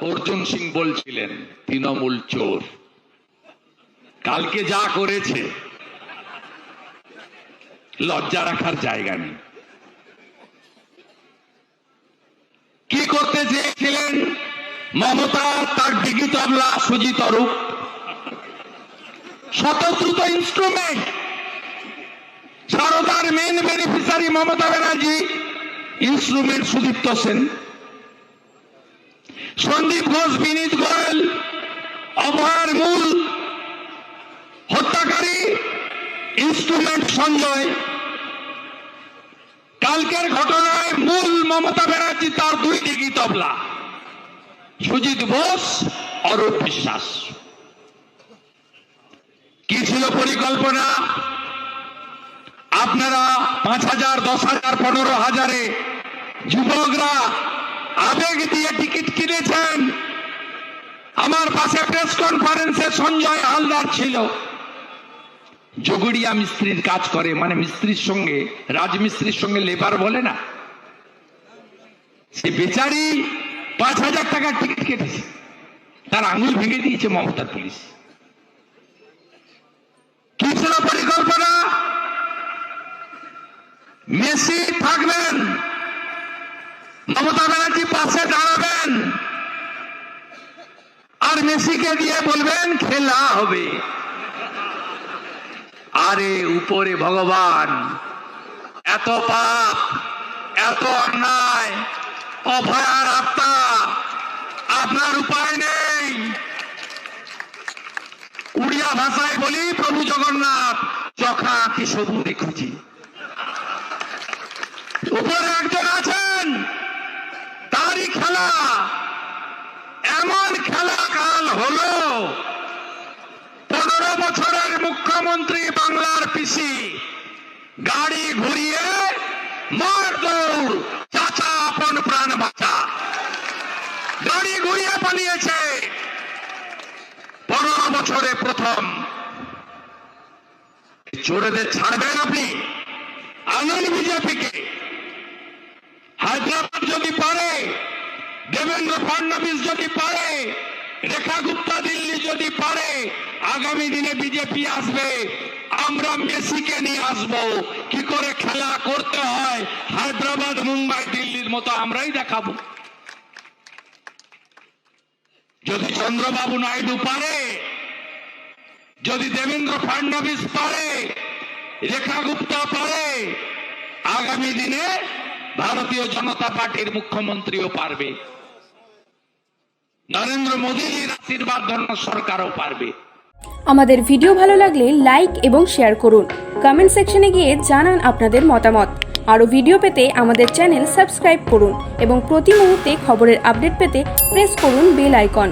অর্জুন সিং বলছিলেন, তৃণমূল চোর। কালকে যা করেছে, লজ্জা রাখার জায়গা নেই। কি করতে চেয়েছিলেন? মমতা, তার ডিগি তবলা, সুজিত রূপ স্বতন্ত্রিত ইনস্ট্রুমেন্ট সারদার main beneficiary Mamata Banerjee instrument Sudipta Sen. Sandip Ghosh, Vineet Goel, অভয়ার মূল হত্যাকারী ইনস্ট্রুমেন্ট সঞ্জয়। কালকের ঘটনায় মূল মমতা ব্যানার্জি তার দুই ডিগি তবলা। সুজিত বোস অরূপ বিশ্বাস। কি ছিল পরিকল্পনা? আপনারা পাঁচ হাজার, দশ হাজার, পনেরো হাজারে যুবকরা আবেগ দিয়ে টিকিট কিনেছেন। আমার পাশে প্রেস কনফারেন্সে সঞ্জয় হালদার ছিল। জগুড়িয়া মিস্ত্রির কাজ করে মানে মিস্ত্রির সঙ্গে, রাজমিস্ত্রির সঙ্গে লেবার বলে না। সে বেচারি পাঁচ হাজার টাকার টিকিট কেটেছে। তার আঙুল ভেঙে দিয়েছে মমতার পুলিশ। কি ছিল পরিকল্পনা? মেসি থাকবেন। মমতা ব্যানার্জি পাশে দাঁড়াবেন। আর মেসিকে দিয়ে বলবেন, খেলা হবে। আরে, উপরে ভগবান, এত পাপ, এত অন্যায় আত্মা আপনার উপায় নেই। উড়িয়া ভাষায় বলি, প্রভু জগন্নাথ, চখা কি সবু দেখুছি উপরে একজন আছেন তারই খেলা। এমন খেলা কাল হলো। পনেরো বছরের মুখ্যমন্ত্রী বাংলার পিসি গাড়ি ঘুরিয়ে মার দৌড়, চাচা আপন প্রাণ বাঁচা। গাড়ি ঘুরিয়ে পালিয়েছে। পনেরো বছরে প্রথম। চোরেদের ছাড়বেন আপনি। আনন্দ বিজেপিকে। হায়দ্রাবাদ যদি পারে, দেবেন্দ্র ফডনবিস যদি পারে, রেখা গুপ্তা দিল্লি যদি পারে, আগামী দিনে বিজেপি আসবে, আমরা মেসিকে নিয়ে আসব। কি করে খেলা করতে হয়? হায়দ্রাবাদ, মুম্বাই, দিল্লির মতো আমরাই দেখাবো। যদি চন্দ্রবাবু নাইডু পারে, যদি দেবেন্দ্র ফডনবিস পারে, রেখা গুপ্তা পারে, আগামী দিনে ভারতীয় জনতা পার্টির মুখ্যমন্ত্রীও পারবে। নরেন্দ্র মোদীর আশীর্বাদ ধন্য সরকারও পারবে। আমাদের ভিডিও ভালো লাগলে লাইক এবং শেয়ার করুন। কমেন্ট সেকশনে গিয়ে জানান আপনাদের মতামত। আরও ভিডিও পেতে আমাদের চ্যানেল সাবস্ক্রাইব করুন এবং প্রতি মুহূর্তে খবরের আপডেট পেতে প্রেস করুন বেল আইকন।